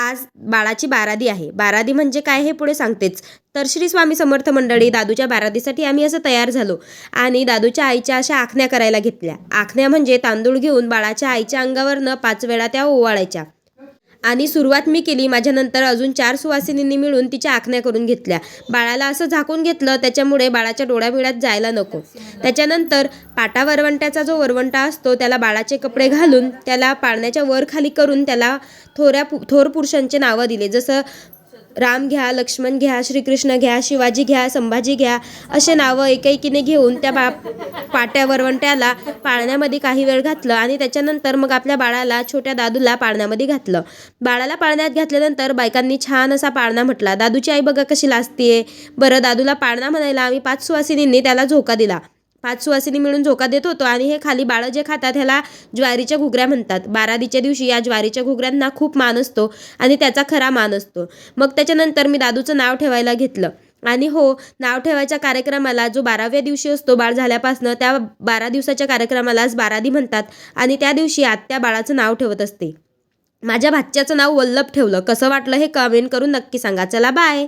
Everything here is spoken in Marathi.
आज बाळाची बारादी आहे. बारादी म्हणजे काय हे पुढे सांगतेच. तर श्री स्वामी समर्थ मंडळी दादूच्या बारादीसाठी आम्ही असं तयार झालो आणि दादूच्या आईच्या अशा आखण्या करायला घेतल्या. आखण्या म्हणजे तांदूळ घेऊन बाळाच्या आईच्या अंगावरनं पाच वेळा त्या ओवाळायच्या. आणि सुरुवात मी केली माझ्यानंतर अजून चार सुवासिनींनी मिळून तिच्या आखण्या करून घेतल्या. बाळाला असं झाकून घेतलं त्याच्यामुळे बाळाच्या डोळ्याबिळ्यात जायला नको. त्याच्यानंतर पाटा वरवंट्याचा जो वरवंटा असतो त्याला बाळाचे कपडे घालून त्याला पाळण्याच्या वर खाली करून त्याला थोऱ्या पु थोर पुरुषांचे नावं दिले. जसं राम घ्या लक्ष्मण घ्या श्रीकृष्ण घ्या शिवाजी घ्या संभाजी घ्या असे नावं एकैकीने घेऊन त्या बा पाट्या वरवंट्याला पाळण्यामध्ये काही वेळ घातलं आणि त्याच्यानंतर मग आपल्या बाळाला छोट्या दादूला पाळण्यामध्ये घातलं. बाळाला पाळण्यात घातल्यानंतर बायकांनी छान असा पाळणा म्हटला. दादूची आई बघा कशी लाजतीये. बरं दादूला पाळणा म्हणायला आम्ही पाच सुवासिनींनी त्याला झोका दिला. पाच सुवासिनी मिळून झोका देत होतो आणि हे खाली बाळं जे खातात ह्याला ज्वारीच्या घुगऱ्या म्हणतात. बारादीच्या दिवशी या ज्वारीच्या घुगऱ्यांना खूप मान असतो आणि त्याचा खरा मान असतो. मग त्याच्यानंतर मी दादूचं नाव ठेवायला घेतलं. आणि हो नाव ठेवायच्या कार्यक्रमाला जो बाराव्या दिवशी असतो बाळ झाल्यापासनं त्या बारा दिवसाच्या कार्यक्रमालाच बारादी म्हणतात आणि त्या दिवशी आत्या बाळाचं नाव ठेवत असते. माझ्या भाच्याचं नाव वल्लभ ठेवलं. कसं वाटलं हे कमेंट करून नक्की सांगा. चला बाय